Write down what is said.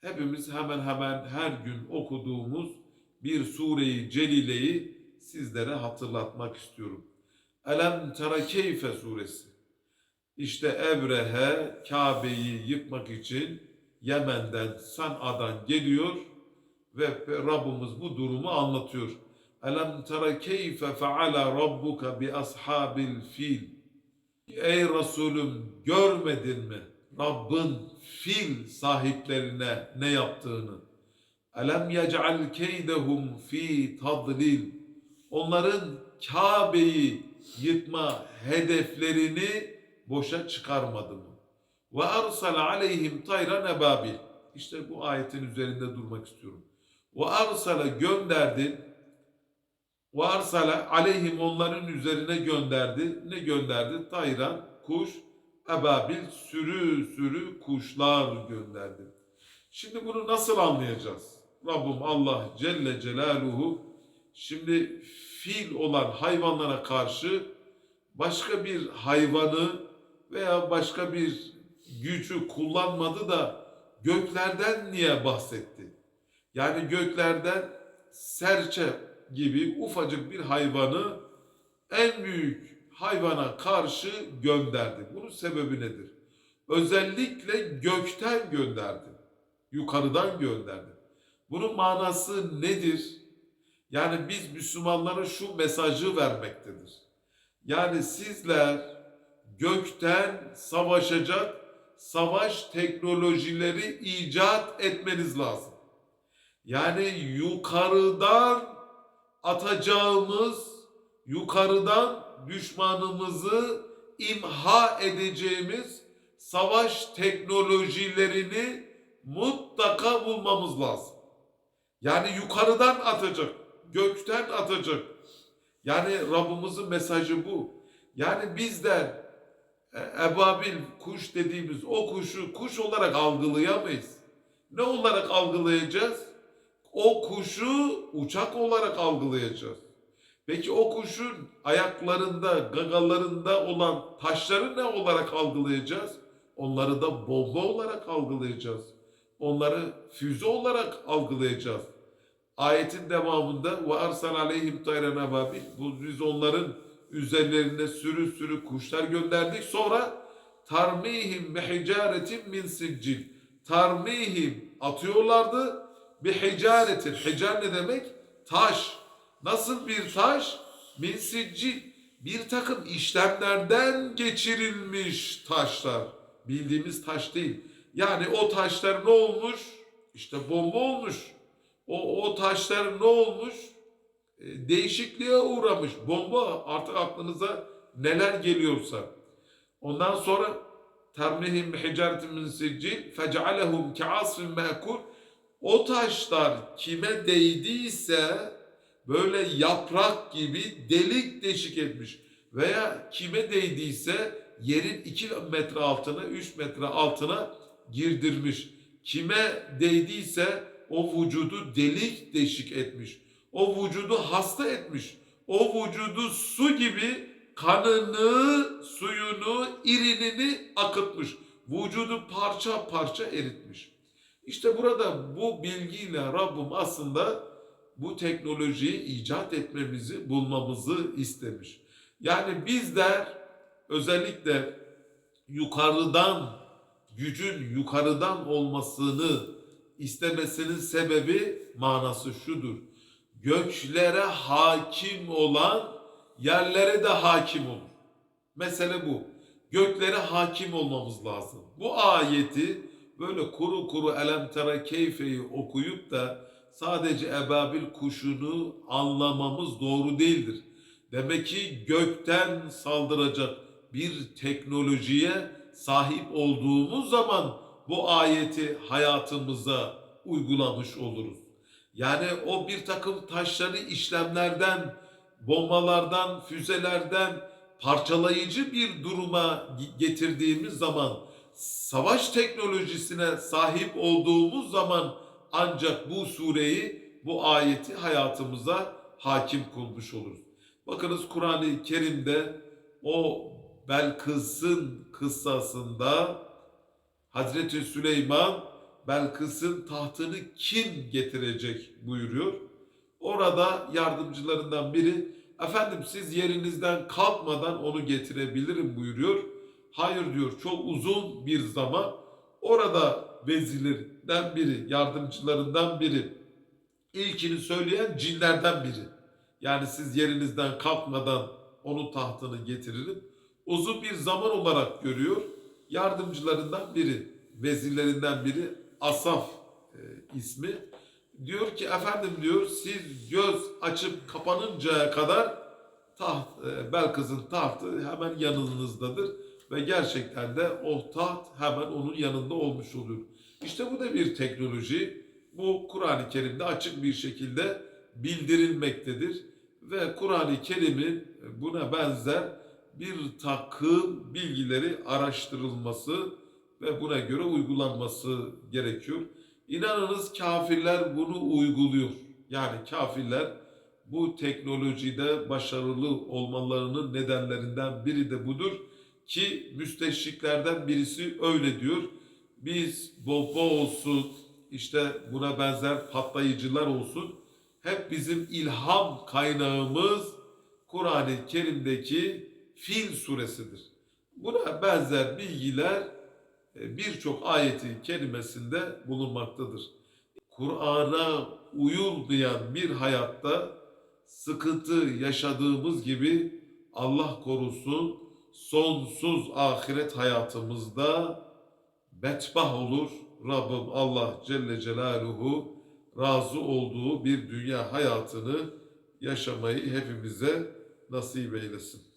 hepimiz hemen hemen her gün okuduğumuz bir sureyi celileyi sizlere hatırlatmak istiyorum. Elem tera keyfe suresi. İşte Ebrehe Kabe'yi yıkmak için Yemen'den San'a'dan geliyor ve Rabbimiz bu durumu anlatıyor. Elem tera keyfe feala rabbuka bi ashabil fil. Ey Resulüm görmedin mi Rabbin fil sahiplerine ne yaptığını? Elem yec'al keydehum fi tadlil. Onların Kabe'yi yıkma hedeflerini boşa çıkarmadı mı? Ve arsala aleyhim tayran ebabil. İşte bu ayetin üzerinde durmak istiyorum. Ve arsala gönderdi. Ve arsala aleyhim onların üzerine gönderdi. Ne gönderdi? Tayran, kuş, ebabil, sürü sürü kuşlar gönderdi. Şimdi bunu nasıl anlayacağız? Rabbim Allah Celle Celaluhu şimdi fil olan hayvanlara karşı başka bir hayvanı veya başka bir gücü kullanmadı da göklerden niye bahsetti? Yani göklerden serçe gibi ufacık bir hayvanı en büyük hayvana karşı gönderdi. Bunun sebebi nedir? Özellikle gökten gönderdi. Yukarıdan gönderdi. Bunun manası nedir? Yani biz Müslümanlara şu mesajı vermektedir. Yani sizler gökten savaşacak savaş teknolojileri icat etmeniz lazım. Yani yukarıdan atacağımız, yukarıdan düşmanımızı imha edeceğimiz savaş teknolojilerini mutlaka bulmamız lazım. Yani yukarıdan atacak, gökten atacak. Yani Rabbimizin mesajı bu. Yani bizler e, ebabil kuş dediğimiz o kuşu kuş olarak algılayamayız. Ne olarak algılayacağız? O kuşu uçak olarak algılayacağız. Peki o kuşun ayaklarında, gagalarında olan taşları ne olarak algılayacağız? Onları da bomba olarak algılayacağız. Onları füze olarak algılayacağız. Ayetin devamında ve arsal aleyhim tayran ababil. Biz onların üzerlerine sürü sürü kuşlar gönderdik. Sonra tarmihim bi hicaretin min siccil. Tarmihim atıyorlardı bi hicaretin. Hicar ne demek? Taş. Nasıl bir taş? Min. Bir takım işlemlerden geçirilmiş taşlar. Bildiğimiz taş değil. Yani o taşlar ne olmuş? İşte bomba olmuş. O, o taşlar ne olmuş? E, değişikliğe uğramış. Bomba artık aklınıza neler geliyorsa. Ondan sonra termihim hicaretin min siccil fecealehum keasfin me'kul o taşlar kime değdiyse böyle yaprak gibi delik deşik etmiş veya kime değdiyse yerin 2 metre altına 3 metre altına girdirmiş. Kime değdiyse o vücudu delik deşik etmiş. O vücudu hasta etmiş. O vücudu su gibi kanını, suyunu, irinini akıtmış. Vücudu parça parça eritmiş. İşte burada bu bilgiyle Rabbim aslında bu teknolojiyi icat etmemizi, bulmamızı istemiş. Yani bizler özellikle yukarıdan, gücün yukarıdan olmasını istemesinin sebebi manası şudur. Göklere hakim olan yerlere de hakim olur. Mesele bu. Göklere hakim olmamız lazım. Bu ayeti böyle kuru kuru elem tera keyfeyi okuyup da sadece ebabil kuşunu anlamamız doğru değildir. Demek ki gökten saldıracak bir teknolojiye sahip olduğumuz zaman bu ayeti hayatımıza uygulamış oluruz. Yani o bir takım taşları işlemlerden, bombalardan, füzelerden parçalayıcı bir duruma getirdiğimiz zaman, savaş teknolojisine sahip olduğumuz zaman ancak bu sureyi, bu ayeti hayatımıza hakim kılmış oluruz. Bakınız Kur'an-ı Kerim'de o Belkıs'ın kıssasında Hazreti Süleyman Belkıs'ın tahtını kim getirecek buyuruyor. Orada yardımcılarından biri efendim siz yerinizden kalkmadan onu getirebilirim buyuruyor. Hayır diyor çok uzun bir zaman orada vezirlerinden biri, yardımcılarından biri, ilkini söyleyen cinlerden biri. Yani siz yerinizden kalkmadan onun tahtını getiririm. Uzun bir zaman olarak görüyor. Yardımcılarından biri, vezirlerinden biri Asaf e, ismi. Diyor ki efendim diyor siz göz açıp kapanıncaya kadar taht, e, Belkıs'ın tahtı hemen yanınızdadır. Ve gerçekten de o taht hemen onun yanında olmuş oluyor. İşte bu da bir teknoloji. Bu Kur'an-ı Kerim'de açık bir şekilde bildirilmektedir. Ve Kur'an-ı Kerim'in buna benzer bir takım bilgileri araştırılması ve buna göre uygulanması gerekiyor. İnanınız kafirler bunu uyguluyor. Yani kafirler bu teknolojide başarılı olmalarının nedenlerinden biri de budur ki müsteşriklerden birisi öyle diyor. Biz bomba olsun, işte buna benzer patlayıcılar olsun. Hep bizim ilham kaynağımız Kur'an-ı Kerim'deki Fil suresidir. Buna benzer bilgiler e, birçok ayeti kerimesinde bulunmaktadır. Kur'an'a uyulmayan bir hayatta sıkıntı yaşadığımız gibi Allah korusun sonsuz ahiret hayatımızda betbah olur. Rabbim Allah Celle Celaluhu razı olduğu bir dünya hayatını yaşamayı hepimize nasip eylesin.